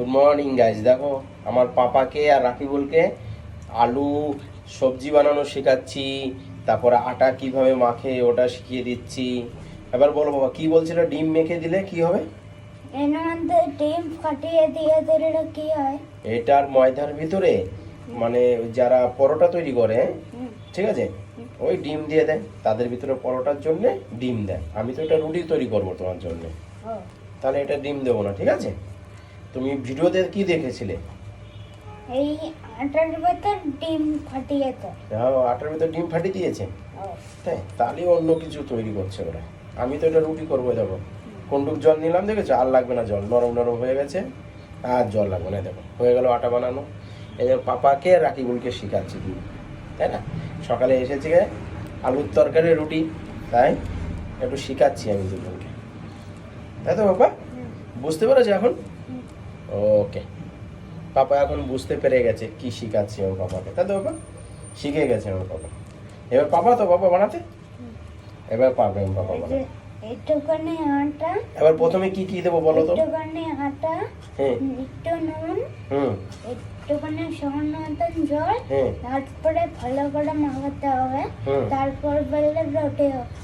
Good morning guys দেখো আমার পাপাকে আর রাকিবুলকে আলু সবজি বানানো শেখাচ্ছি তারপরে আটা কীভাবে মাখে ওটা শিখিয়ে দিচ্ছি। এবার বলো বাবা কি বলছিল? ডিম মেখে দিলে কি হবে? ডিম ফাটিয়ে দিয়ে দিলে কি হয়? এটার ময়দার ভিতরে মানে যারা পরোটা তৈরি করে ঠিক আছে? ওই ডিম দিয়ে দেয় তাদের ভিতরে পরোটার জন্য ডিম দেয়। আমি তো এটা রুটি তৈরি করব তোমার জন্য। তাহলে এটা ডিম দেবো না ঠিক আছে? তুমি ভিডিওতে কি দেখেছিলে? এই আটার ভেতর ডিম ফাটিয়ে তো হ্যাঁ, আটার ভিতরে ডিম ফাটিয়ে দিয়েছে তাই? তাহলে অন্য কিছু তৈরি করছে ওরা। আমি তো এটা রুটি করব দেখো। কোনটুক জল নিলাম দেখেছ? আর লাগবে না জল। নরম নরম হয়ে গেছে। আর জল লাগবে না দেখো। হয়ে গেল আটা বানানো। এই যে পাপাকে রাকিবুলকে শেখাচ্ছি দুই তাই না? সকালে এসেছে গে, আলুর তরকারি রুটি। তাই? একটু শেখাচ্ছি আমি দুজনকে। তাই তো বাবা বুঝতে পেরেছ এখন? ওকে। পাপা এখন বুঝতে পেরে গেছে কি শিখাচ্ছে আমার পাপাকে। তাই তো বাবা শিখে গেছে ওর পাপা। এবার পাপা তো বাবা বানাতে? এবার পারবে পাপা বানাতে। একটুখানি আটা এবার প্রথমে কি কি দেবো বলো তো? একটুখানি আটা হ্যাঁ। একটু নুন হুম। একটুখানি সামান্য মতন জল হ্যাঁ। তারপরে ভালো করে মাখাতে হবে। তারপর বেললে রুটি হবে।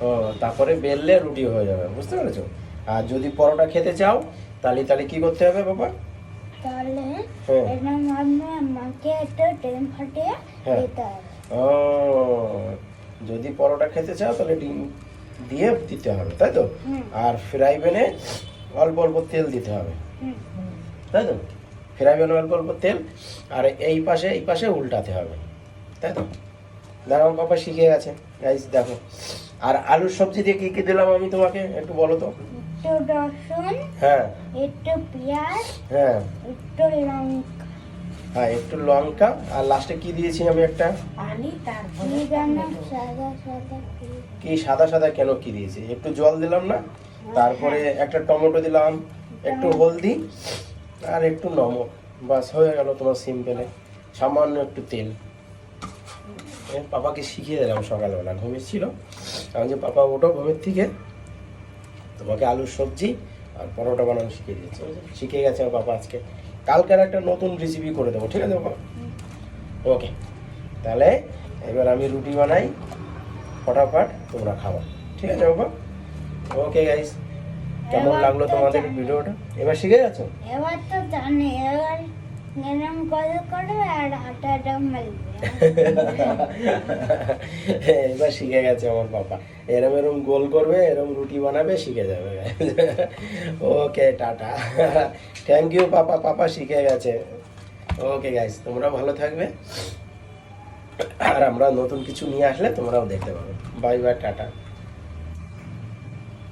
ও তারপরে বেললে রুটি হয়ে যাবে বুঝতে পেরেছ? আর যদি পরোটা খেতে চাও তাহলে তাহলে কি করতে হবে বাবা? তাহলে হ্যাঁ। এটা মামে মাকে একটু ডিম ফাটিয়ে হ্যাঁ। দিতে হবে। ও যদি পরোটা খেতে চাও তাহলে ডিম দিয়ে দিতে হবে তাই তো? আর ফ্রাই প্যানে অল্প অল্প তেল দিতে হবে। তাই তো? ফ্রাই প্যানে অল্প অল্প তেল আর এই পাশে এই পাশে উল্টাতে হবে তাই তো? দেখো আমার পাপা শিখে গেছে। গাইস দেখো। আর আলুর সবজি দিয়ে কি কি দিলাম আমি তোমাকে? একটু বলো তো। একটু রসুন হ্যাঁ। একটু পেঁয়াজ হ্যাঁ। একটু লঙ্কা। হ্যাঁ একটু লঙ্কা। আর লাস্টে কি দিয়েছি আমি একটা? পানি তারপরে সাদা সাদা কি? কি সাদা সাদা কেন কি দিয়েছি? একটু জল দিলাম না? তারপরে একটা টমেটো দিলাম একটু হলদি আর একটু নমক। বাস হয়ে গেল তোমার সিম্পলে সামান্য একটু তেল। পাপাকে শিখিয়ে দিলাম সকালবেলা ঘুমের ঘুমিয়েছিল আমি যে পাপা ওঠো ঘুমের থেকে তোমাকে আলুর সবজি আর পরোটা বানানো শিখিয়ে দিয়েছে। শিখে গেছে আমার পাপা আজকে। কালকের একটা নতুন রেসিপি করে দেবো ঠিক আছে বাবা ওকে তাহলে এবার আমি রুটি বানাই ফটাফট তোমরা খাবা ঠিক আছে বাবা ওকে গাইস কেমন লাগল তোমাদের। ভিডিওটা? এবার শিখে গেছো এবার তো জানি এবার এবার শিখে গেছে আমার পাপা এরম এরম গোল করবে এরম রুটি বানাবে শিখে যাবে okay tata thank you papa papa শিখে গেছে ওকে গাইস তোমরা ভালো থাকবে আর আমরা নতুন কিছু নিয়ে আসলে তোমরাও দেখতে পাবে বাই বাই টাটা